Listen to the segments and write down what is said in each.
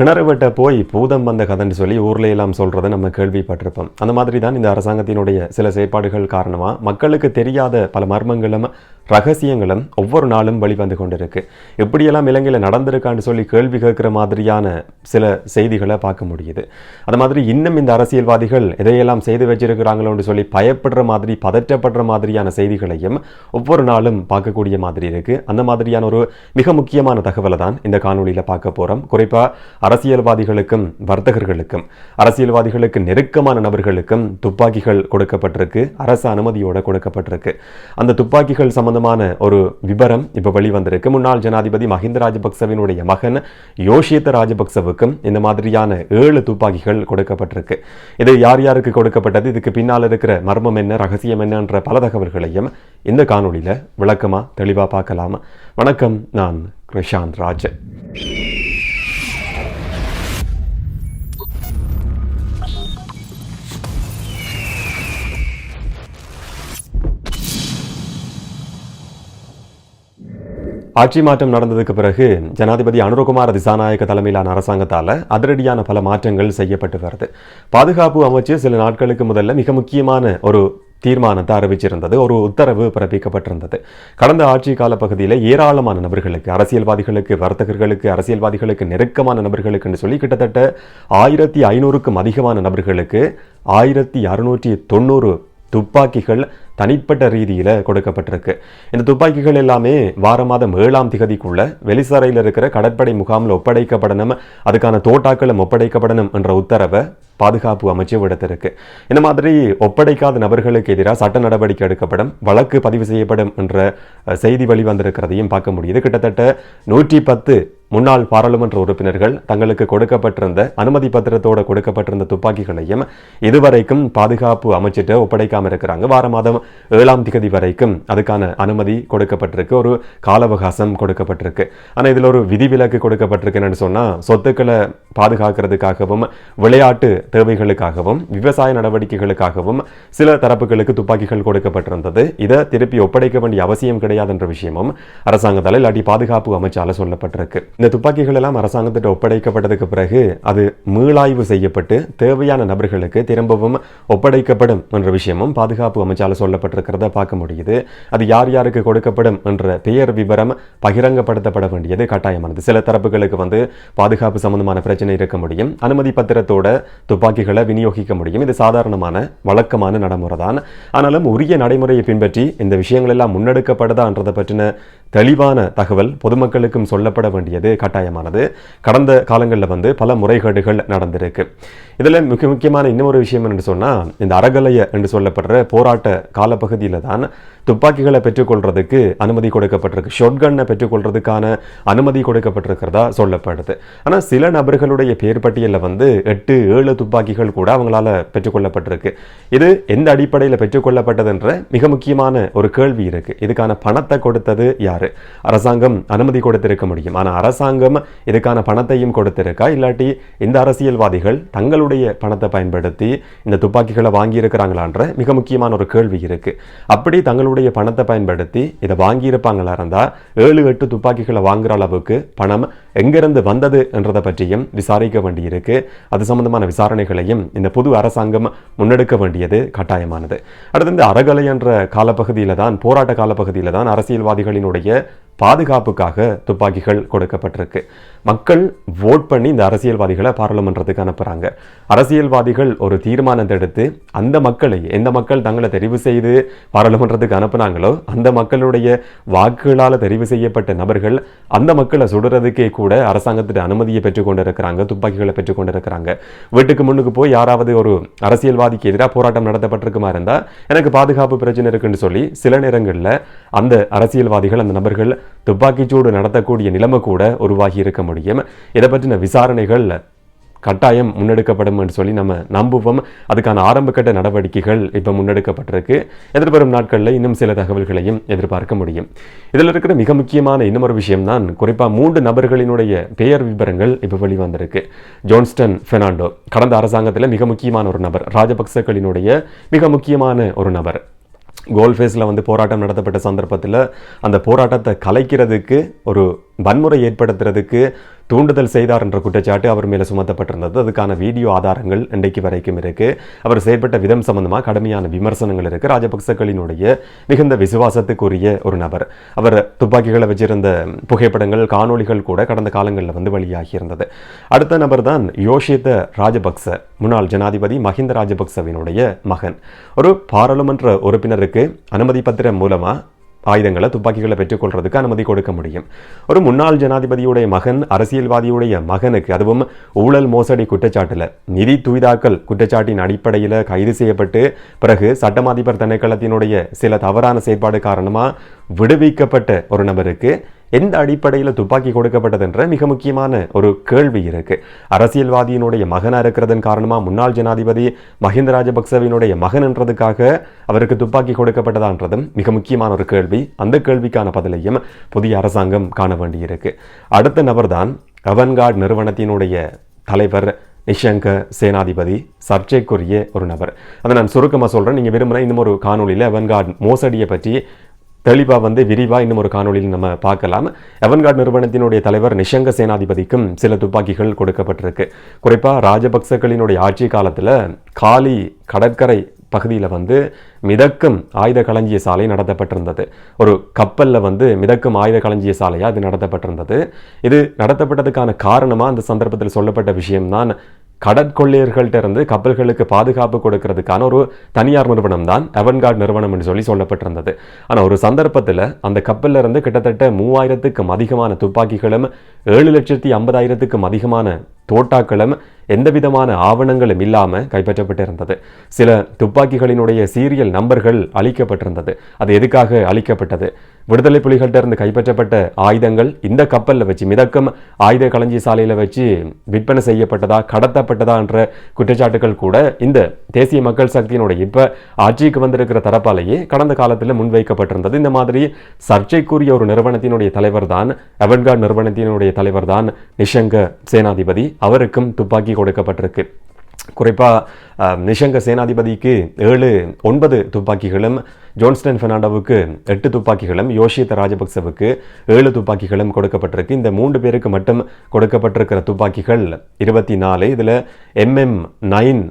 கிணறு வெட்ட போய் பூதம் வந்த கதைன்னு சொல்லி ஊர்ல எல்லாம் சொல்றதை நம்ம கேள்விப்பட்டிருப்போம். அந்த மாதிரி தான் இந்த அரசாங்கத்தினுடைய சில செயற்பாடுகள் காரணமா மக்களுக்கு தெரியாத பல மர்மங்களும் ரகசியங்களும் ஒவ்வொரு நாளும் வெளிவந்து கொண்டிருக்கு. எப்படியெல்லாம் இலங்கையில் நடந்திருக்கான்னு சொல்லி கேள்வி கேட்குற மாதிரியான சில செய்திகளை பார்க்க முடியுது. அது மாதிரி இன்னும் இந்த அரசியல்வாதிகள் எதையெல்லாம் செய்து வச்சிருக்கிறாங்களோன்னு சொல்லி பயப்படுற மாதிரி பதற்றப்படுற மாதிரியான செய்திகளையும் ஒவ்வொரு நாளும் பார்க்கக்கூடிய மாதிரி இருக்கு. அந்த மாதிரியான ஒரு மிக முக்கியமான தகவலை தான் இந்த காணொலியில் பார்க்க போறோம். குறிப்பா அரசியல்வாதிகளுக்கும் வர்த்தகர்களுக்கும் அரசியல்வாதிகளுக்கு நெருக்கமான நபர்களுக்கும் துப்பாக்கிகள் கொடுக்கப்பட்டிருக்கு அரசு அனுமதியோட கொடுக்கப்பட்டிருக்கு. அந்த துப்பாக்கிகள் சம்பந்தமான ஒரு விபரம் இப்போ வெளிவந்திருக்கு. முன்னாள் ஜனாதிபதி மஹிந்த ராஜபக்சவினுடைய மகன் யோஷித்த ராஜபக்சவுக்கும் இந்த மாதிரியான ஏழு துப்பாக்கிகள் கொடுக்கப்பட்டிருக்கு. இது யார் யாருக்கு கொடுக்கப்பட்டது? இதுக்கு பின்னால் இருக்கிற மர்மம் என்ன ரகசியம் என்னன்ற பல தகவல்களையும் இந்த காணொளியில விளக்கமா தெளிவா பார்க்கலாம். வணக்கம் நான் கிருஷாந்த் ராஜ் ஆட்சி மாற்றம் நடந்ததுக்கு பிறகு ஜனாதிபதி அனுரகுமார திசாநாயக்க தலைமையிலான அரசாங்கத்தால் அதிரடியான பல மாற்றங்கள் செய்யப்பட்டு வருது. பாதுகாப்பு அமைச்சு சில நாட்களுக்கு முதல்ல மிக முக்கியமான ஒரு தீர்மானத்தை அறிவிச்சிருந்தது. ஒரு உத்தரவு பிறப்பிக்கப்பட்டிருந்தது. கடந்த ஆட்சி கால பகுதியில் ஏராளமான நபர்களுக்கு அரசியல்வாதிகளுக்கு வர்த்தகர்களுக்கு அரசியல்வாதிகளுக்கு நெருக்கமான நபர்களுக்குன்னு சொல்லி கிட்டத்தட்ட ஆயிரத்தி ஐநூறுக்கும் அதிகமான நபர்களுக்கு ஆயிரத்தி அறுநூற்றி தொண்ணூறு துப்பாக்கிகள் தனிப்பட்ட ரீதியில் கொடுக்கப்பட்டிருக்கு. இந்த துப்பாக்கிகள் எல்லாமே வார மாதம் ஏழாம் திகதிக்குள்ள வெளிசரையில் இருக்கிற கடற்படை முகாமில் ஒப்படைக்கப்படணும் அதுக்கான தோட்டாக்களும் ஒப்படைக்கப்படணும் என்ற உத்தரவை பாதுகாப்பு அமைச்சு விடுத்திருக்கு. இந்த மாதிரி ஒப்படைக்காத நபர்களுக்கு எதிராக சட்ட நடவடிக்கை எடுக்கப்படும் வழக்கு பதிவு செய்யப்படும் என்ற செய்தி செய்தி வெளிவந்திருக்கிறதையும் பார்க்க முடியுது. கிட்டத்தட்ட நூற்றி பத்து முன்னாள் பாராளுமன்ற உறுப்பினர்கள் தங்களுக்கு கொடுக்கப்பட்டிருந்த அனுமதி பத்திரத்தோட கொடுக்கப்பட்டிருந்த துப்பாக்கிகளையும் இதுவரைக்கும் பாதுகாப்பு அமைச்சிட்டு ஒப்படைக்காமல் இருக்கிறாங்க. வார மாதம் ஏழாம் திகதி வரைக்கும் அதுக்கான அனுமதி கொடுக்கப்பட்டிருக்கு. ஒரு கால அவகாசம் கொடுக்கப்பட்டிருக்கு. ஆனால் இதில் ஒரு விதிவிலக்கு கொடுக்கப்பட்டிருக்குன்னு சொன்னால் சொத்துக்களை பாதுகாக்கிறதுக்காகவும் விளையாட்டு தேவைகளுக்காகவும் விவசாய நடவடிக்கைகளுக்காகவும் சில தரப்புகளுக்கு துப்பாக்கிகள் கொடுக்கப்பட்டிருந்தது. இதை திருப்பி ஒப்படைக்க வேண்டிய அவசியம் கிடையாது என்ற விஷயமும் அரசாங்கத்தால் இல்லாட்டி பாதுகாப்பு அமைச்சால சொல்லப்பட்டிருக்கு. இந்த துப்பாக்கிகள் எல்லாம் அரசாங்கத்திட்ட ஒப்படைக்கப்பட்டதுக்கு பிறகு அது மீளாய்வு செய்யப்பட்டு தேவையான நபர்களுக்கு திரும்பவும் ஒப்படைக்கப்படும் என்ற விஷயமும் பாதுகாப்பு அமைச்சால சொல்லப்பட்டிருக்கிறத பார்க்க முடியுது. அது யார் யாருக்கு கொடுக்கப்படும் என்ற பெயர் விவரம் பகிரங்கப்படுத்தப்பட வேண்டியது கட்டாயமானது. சில தரப்புகளுக்கு வந்து பாதுகாப்பு சம்பந்தமான பிரச்சனை இருக்க முடியும். அனுமதி பத்திரத்தோட துப்பாக்கிகளை விநியோகிக்க முடியும். இது சாதாரணமான வழக்கமான நடைமுறை தான் ஆனாலும் உரிய நடைமுறையை பின்பற்றி இந்த விஷயங்கள் எல்லாம் முன்னெடுக்கப்படுதான்றதை பற்றின தெளிவான தகவல் பொதுமக்களுக்கும் சொல்லப்பட வேண்டியது கட்டாயமானது. கடந்த காலங்களில் வந்து பல முறைகேடுகள் நடந்திருக்கு. இதில் மிக முக்கியமான இன்னொரு விஷயம் என்று சொன்னால் இந்த அறகலைய என்று சொல்லப்படுற போராட்ட காலப்பகுதியில் தான் துப்பாக்கிகளை பெற்றுக்கொள்றதுக்கு அனுமதி கொடுக்கப்பட்டிருக்கு. ஷொட்கன்னை பெற்றுக்கொள்றதுக்கான அனுமதி கொடுக்கப்பட்டிருக்கிறதா சொல்லப்படுது. ஆனால் சில நபர்களுடைய பேர் பட்டியலில் வந்து எட்டு ஏழு துப்பாக்கிகள் கூட அவங்களால பெற்றுக்கொள்ளப்பட்டிருக்கு. இது எந்த அடிப்படையில் பெற்றுக்கொள்ளப்பட்டதுன்ற மிக முக்கியமான ஒரு கேள்வி இருக்கு. இதுக்கான பணத்தை கொடுத்தது யாரு? அரசாங்கம் அனுமதி கொடுத்திருக்க முடியும். ஆனால் அரசாங்கம் இதுக்கான பணத்தையும் கொடுத்திருக்கா? இல்லாட்டி இந்த அரசியல்வாதிகள் தங்களுடைய பணத்தை பயன்படுத்தி இந்த துப்பாக்கிகளை வாங்கியிருக்கிறாங்களான்ற மிக முக்கியமான ஒரு கேள்வி இருக்கு. அப்படி தங்களுடைய பணத்தை பயன்படுத்தி இதை வாங்கியிருப்பாங்களா இருந்தால் ஏழு எட்டு துப்பாக்கிகளை வாங்குற அளவுக்கு பணம் எங்கிருந்து வந்தது என்றதை பற்றியும் விசாரிக்க வேண்டியிருக்கு. அது சம்பந்தமான விசாரணைகளையும் இந்த புது அரசாங்கம் முன்னெடுக்க வேண்டியது கட்டாயமானது. அடுத்து இந்த அறகலை என்ற காலப்பகுதியில் தான் போராட்ட காலப்பகுதியில் தான் அரசியல்வாதிகளினுடைய பாதுகாப்புக்காக துப்பாக்கிகள் கொடுக்கப்பட்டிருக்கு. மக்கள் வோட் பண்ணி இந்த அரசியல்வாதிகளை பாராளுமன்றத்துக்கு அனுப்புறாங்க. அரசியல்வாதிகள் ஒரு தீர்மானத்தை எடுத்து அந்த மக்களை எந்த மக்கள் தங்களை தெரிவு செய்து பாராளுமன்றத்துக்கு அனுப்புனாங்களோ அந்த மக்களுடைய வாக்குகளால் தெரிவு செய்யப்பட்ட நபர்கள் அந்த மக்களை சுடுறதுக்கே கூட அரசாங்கத்திட்ட அனுமதியை பெற்றுக்கொண்டிருக்கிறாங்க துப்பாக்கிகளை பெற்றுக்கொண்டிருக்கிறாங்க. வீட்டுக்கு முன்னுக்கு போய் யாராவது ஒரு அரசியல்வாதிக்கு எதிராக போராட்டம் நடத்தப்பட்டிருக்குமா இருந்தால் எனக்கு பாதுகாப்பு பிரச்சனை இருக்குன்னு சொல்லி சில நேரங்களில் அந்த அரசியல்வாதிகள் அந்த நபர்கள் துப்பாக்கிச்சூடு நடத்தக்கூடிய நிலைமை கூட உருவாகி இருக்க முடியும். இதை பற்றின விசாரணைகள் கட்டாயம் முன்னெடுக்கப்படும் என்று சொல்லி நம்ம நம்புவோம். அதுக்கான ஆரம்பக்கட்ட நடவடிக்கைகள் இப்போ முன்னெடுக்கப்பட்டிருக்கு. எதிர்வரும் நாட்களில் இன்னும் சில தகவல்களையும் எதிர்பார்க்க முடியும். இதில் இருக்கிற மிக முக்கியமான இன்னொரு விஷயம் தான் குறிப்பாக மூன்று நபர்களினுடைய பெயர் விவரங்கள் இப்போ வெளிவந்திருக்கு. ஜோன்ஸ்டன் ஃபெர்னாண்டோ கடந்த அரசாங்கத்தில் மிக முக்கியமான ஒரு நபர் ராஜபக்சக்களினுடைய மிக முக்கியமான ஒரு நபர். கோல்ஃபேஸில் வந்து போராட்டம் நடத்தப்பட்ட சந்தர்ப்பத்தில் அந்த போராட்டத்தை கலைக்கிறதுக்கு ஒரு வன்முறை ஏற்படுத்துறதுக்கு தூண்டுதல் செய்தார் என்ற குற்றச்சாட்டு அவர் மேலே சுமத்தப்பட்டிருந்தது. அதுக்கான வீடியோ ஆதாரங்கள் இன்றைக்கு வரைக்கும் இருக்கு. அவர் செயற்பட்ட விதம் சம்பந்தமாக கடுமையான விமர்சனங்கள் இருக்கு. ராஜபக்சக்களினுடைய மிகுந்த விசுவாசத்துக்குரிய ஒரு நபர். அவர் துப்பாக்கிகளை வச்சிருந்த புகைப்படங்கள் காணொளிகள் கூட கடந்த காலங்களில் வந்து வெளியாகி இருந்தது. அடுத்த நபர் தான் யோஷித்த ராஜபக்ச முன்னாள் ஜனாதிபதி மஹிந்த ராஜபக்சவினுடைய மகன். ஒரு பாராளுமன்ற உறுப்பினருக்கு அனுமதி பத்திரம் மூலமா ஆயுதங்களை துப்பாக்கிகளை பெற்றுக்கொள்றதுக்கு அனுமதி கொடுக்க முடியும். ஒரு முன்னாள் ஜனாதிபதியுடைய மகன் அரசியல்வாதியுடைய மகனுக்கு அதுவும் ஊழல் மோசடி குற்றச்சாட்டில். நிதி துய்தாக்கல் குற்றச்சாட்டின் அடிப்படையில் கைது செய்யப்பட்டு பிறகு சட்டம் அதிபர் திணைக்களத்தினுடைய சில தவறான செயற்பாடு காரணமாக விடுவிக்கப்பட்ட ஒரு நபருக்கு எந்த அடிப்படையில் துப்பாக்கி கொடுக்கப்பட்டது என்ற மிக முக்கியமான ஒரு கேள்வி இருக்கு. அரசியல்வாதியினுடைய மகனா இருக்கிறதன் காரணமா முன்னாள் ஜனாதிபதி மஹிந்த ராஜபக்சவினுடைய மகன் என்றதுக்காக அவருக்கு துப்பாக்கி கொடுக்கப்பட்டதான்றதும் மிக முக்கியமான ஒரு கேள்வி. அந்த கேள்விக்கான பதிலையும் புதிய அரசாங்கம் காண வேண்டியிருக்கு. அடுத்த நபர்தான் அவன்கார்ட் நிறுவனத்தினுடைய தலைவர் நிஷங்க சேனாதிபதி. சர்ச்சைக்குரிய ஒரு நபர். அதை நான் சுருக்கமாக சொல்கிறேன் நீங்கள் விரும்புகிறேன் இன்னும் ஒரு காணொலியில் அவன்கார்ட் மோசடியை பற்றி தெளிவாக வந்து விரிவாக இன்னும் ஒரு காணொலியில் நம்ம பார்க்கலாம். எவன்கார்ட் நிறுவனத்தினுடைய தலைவர் நிஷங்க சேனாதிபதிக்கும் சில துப்பாக்கிகள் கொடுக்கப்பட்டிருக்கு. குறிப்பாக ராஜபக்சக்களினுடைய ஆட்சி காலத்தில் காலி கடற்கரை பகுதியில் வந்து மிதக்கும் ஆயுத களஞ்சிய சாலை நடத்தப்பட்டிருந்தது. ஒரு கப்பலில் வந்து மிதக்கும் ஆயுத களஞ்சிய சாலையாக அது நடத்தப்பட்டிருந்தது. இது நடத்தப்பட்டதுக்கான காரணமாக அந்த சந்தர்ப்பத்தில் சொல்லப்பட்ட விஷயம்தான் கடற்கொள்ளையர்கள்ட்ட இருந்து கப்பல்களுக்கு பாதுகாப்பு கொடுக்கறதுக்கான ஒரு தனியார் நிறுவனம் தான் அவன்கார்ட் நிறுவனம் என்று சொல்லி சொல்லப்பட்டிருந்தது. ஆனால் ஒரு சந்தர்ப்பத்தில் அந்த கப்பல்ல இருந்து கிட்டத்தட்ட மூவாயிரத்துக்கும் அதிகமான துப்பாக்கிகளும் ஏழு லட்சத்தி ஐம்பதாயிரத்துக்கும் அதிகமான தோட்டாக்களும் எந்த விதமான ஆவணங்களும் இல்லாமல் கைப்பற்றப்பட்டிருந்தது. சில துப்பாக்கிகளினுடைய சீரியல் நம்பர்கள் அளிக்கப்பட்டிருந்தது அது எதுக்காக அளிக்கப்பட்டது விடுதலை புலிகள்கிட்ட கைப்பற்றப்பட்ட ஆயுதங்கள் இந்த கப்பலில் வச்சு மிதக்கும் ஆயுத களஞ்சி சாலையில் வச்சு விற்பனை செய்யப்பட்டதா கடத்தப்பட்டதா என்ற குற்றச்சாட்டுகள் கூட இந்த தேசிய மக்கள் சக்தியினுடைய இப்போ ஆட்சிக்கு வந்திருக்கிற தரப்பாலேயே கடந்த காலத்தில் முன்வைக்கப்பட்டிருந்தது. இந்த மாதிரி சர்ச்சைக்குரிய ஒரு நிறுவனத்தினுடைய தலைவர் தான் அவன்கார்ட் நிறுவனத்தினுடைய தலைவர் தான் நிஷங்க சேனாதிபதி. அவருக்கும் துப்பாக்கி கொடுக்கப்பட்டிருக்கு. குறிப்பாக நிஷங்க சேனாதிபதிக்கு ஏழு ஒன்பது துப்பாக்கிகளும் ஜோன்ஸ்டன் ஃபெர்னாண்டோவுக்கு எட்டு துப்பாக்கிகளும் யோஷித்த ராஜபக்சவுக்கு ஏழு துப்பாக்கிகளும் கொடுக்கப்பட்டிருக்கு. இந்த மூன்று பேருக்கு மட்டும் கொடுக்கப்பட்டிருக்கிற துப்பாக்கிகள் இருபத்தி நாலு இதில் எம்எம் நைன்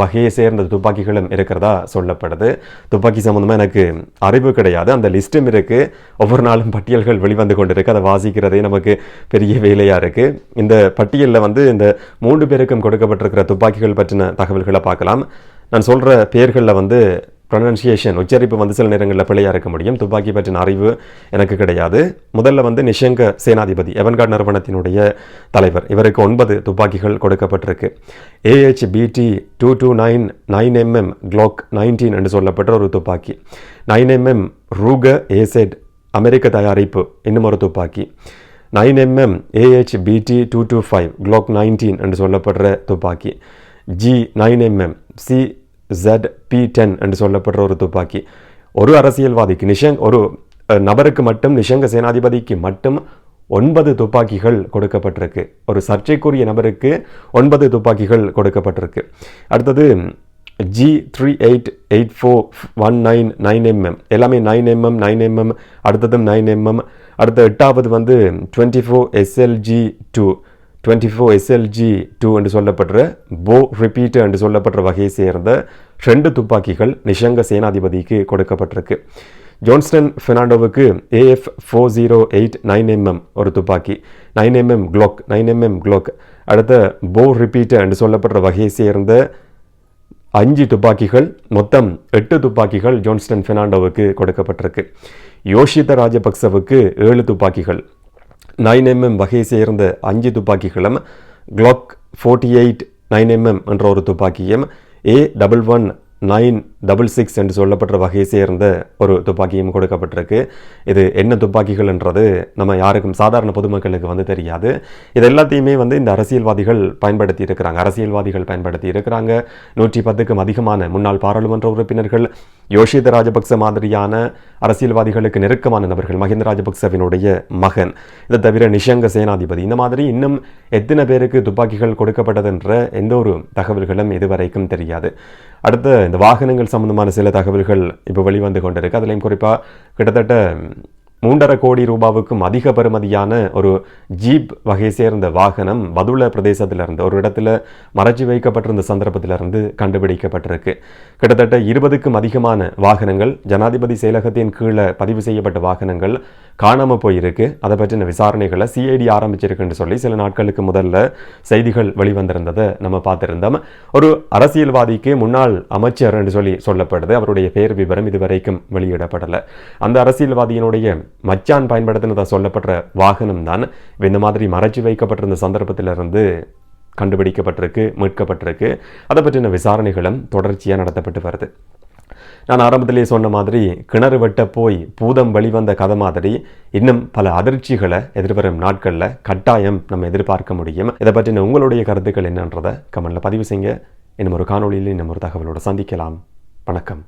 வகையை சேர்ந்த துப்பாக்கிகளும் இருக்கிறதா சொல்லப்படுது. துப்பாக்கி சம்மந்தமாக எனக்கு அறிவு கிடையாது. அந்த லிஸ்ட்டும் இருக்குது ஒவ்வொரு நாளும் பட்டியல்கள் வெளிவந்து கொண்டு இருக்குது அதை வாசிக்கிறதே நமக்கு பெரிய வேலையாக இருக்குது இந்த பட்டியலில் வந்து இந்த மூன்று பேருக்கும் கொடுக்கப்பட்டிருக்கிற துப்பாக்கிகள் பற்றின தகவல்களை பார்க்கலாம். நான் சொல்கிற பேர்களில் வந்து ப்ரொனன்சியேஷன் உச்சரிப்பு வந்து சில நேரங்களில் பிழையாக இருக்க முடியும். துப்பாக்கி பற்றின அறிவு எனக்கு கிடையாது. முதல்ல வந்து நிஷங்க சேனாதிபதி எவன்கார்ட் நிறுவனத்தினுடைய தலைவர். இவருக்கு ஒன்பது துப்பாக்கிகள் கொடுக்கப்பட்டிருக்கு. A H P D two two nine nine mm Glock nineteen என்று சொல்லப்பட்ட ஒரு துப்பாக்கி. நைன் எம்எம் ரூக ஏசெட் அமெரிக்க தயாரிப்பு இன்னும் ஒரு துப்பாக்கி. Nine mm A H P D two two five Glock nineteen என்று சொல்லப்படுற துப்பாக்கி. G nine mm C Z P ten என்று சொல்லப்படுற ஒரு துப்பாக்கி. ஒரு அரசியல்வாதிக்கு நிஷங் ஒரு நபருக்கு மட்டும் நிஷங்க சேனாதிபதிக்கு மட்டும் ஒன்பது துப்பாக்கிகள் கொடுக்கப்பட்டிருக்கு. ஒரு சர்ச்சைக்குரிய நபருக்கு ஒன்பது துப்பாக்கிகள் கொடுக்கப்பட்டிருக்கு. அடுத்தது G three eight eight four one nine nine mm எல்லாமே நைன் எம்எம் நைன் எம்எம் அடுத்ததும் நைன் எம்எம் அடுத்த எட்டாவது வந்து twenty four S L G two twenty four S L G two என்று சொல்லப்படுற போ ரிப்பீட்டு என்று சொல்லப்படுற வகையை சேர்ந்த ரெண்டு துப்பாக்கிகள் நிஷங்க சேனாதிபதிக்கு கொடுக்கப்பட்டிருக்கு. Johnston ஃபெர்னாண்டோவுக்கு A F four zero eight nine mm ஒரு துப்பாக்கி nine mm Glock nine mm Glock அடுத்த போ ரிப்பீட்டர் என்று சொல்லப்படுற வகையை சேர்ந்த அஞ்சு துப்பாக்கிகள் மொத்தம் எட்டு துப்பாக்கிகள் ஜோன்ஸ்டன் ஃபெர்னாண்டோவுக்கு கொடுக்கப்பட்டிருக்கு. யோஷித ராஜபக்சவுக்கு ஏழு துப்பாக்கிகள். நைன் எம்எம் வகையை சேர்ந்த அஞ்சு துப்பாக்கிகளும் Glock forty eight nine mm என்ற ஒரு துப்பாக்கியும் A double one nine double six என்று சொல்லப்பட்ட வகையை சேர்ந்த ஒரு துப்பாக்கியும் கொடுக்கப்பட்டிருக்கு. இது என்ன துப்பாக்கிகள்ன்றது நம்ம யாருக்கும் சாதாரண பொதுமக்களுக்கு வந்து தெரியாது. இது எல்லாத்தையுமே வந்து இந்த அரசியல்வாதிகள் பயன்படுத்தி இருக்கிறாங்க. அரசியல்வாதிகள் பயன்படுத்தி இருக்கிறாங்க. நூற்றி பத்துக்கும் அதிகமான முன்னாள் பாராளுமன்ற உறுப்பினர்கள் யோஷித ராஜபக்ச மாதிரியான அரசியல்வாதிகளுக்கு நெருக்கமான நபர்கள் மஹிந்த ராஜபக்சவினுடைய மகன் இதை தவிர நிஷங்க சேனாதிபதி இந்த மாதிரி இன்னும் எத்தனை பேருக்கு துப்பாக்கிகள் கொடுக்கப்பட்டதென்ற எந்த ஒரு தகவல்களும் இதுவரைக்கும் தெரியாது. அடுத்த இந்த வாகனங்கள் சம்மந்தமான சில தகவல்கள் இப்போ வெளிவந்து கொண்டிருக்கு. அதுலேயும் குறிப்பாக கிட்டத்தட்ட மூன்றரை கோடி ரூபாவுக்கும் அதிக பெறுமதியான ஒரு ஜீப் வகை சேர்ந்த வாகனம் பதுள பிரதேசத்திலிருந்து ஒரு இடத்துல மறைச்சி வைக்கப்பட்டிருந்த சந்தர்ப்பத்திலிருந்து கண்டுபிடிக்கப்பட்டிருக்கு. கிட்டத்தட்ட இருபதுக்கும் அதிகமான வாகனங்கள் ஜனாதிபதி செயலகத்தின் கீழே பதிவு செய்யப்பட்ட வாகனங்கள் காணாமல் போயிருக்கு. அதை பற்றின விசாரணைகளை சிஐடி ஆரம்பிச்சிருக்குன்னு சொல்லி சில நாட்களுக்கு முதல்ல செய்திகள் வெளிவந்திருந்ததை நம்ம பார்த்துருந்தோம். ஒரு அரசியல்வாதிக்கு முன்னாள் அமைச்சர் என்று சொல்லி சொல்லப்படுது. அவருடைய பெயர் விவரம் இதுவரைக்கும் வெளியிடப்படலை. அந்த அரசியல்வாதியினுடைய மச்சான் பயன்படுத்தினதாக சொல்லப்படுற வாகனம் தான். இந்த மாதிரி மறைச்சி வைக்கப்பட்டிருந்த சந்தர்ப்பத்திலிருந்து கண்டுபிடிக்கப்பட்டிருக்கு மீட்கப்பட்டிருக்கு. அதை பற்றின விசாரணைகளும் தொடர்ச்சியாக நடத்தப்பட்டு வருது. நான் ஆரம்பத்திலேயே சொன்ன மாதிரி கிணறு வெட்ட போய் பூதம் வெளிவந்த கதை மாதிரி இன்னும் பல அதிர்ச்சிகளை எதிர்வரும் நாட்களில் கட்டாயம் நம்ம எதிர்பார்க்க முடியும். இதை பற்றின உங்களுடைய கருத்துக்கள் என்னன்றதை கமெண்டில் பதிவு செய்யுங்க. இன்னும் ஒரு காணொலியில் இன்னும் ஒரு தகவலோடு சந்திக்கலாம். வணக்கம்.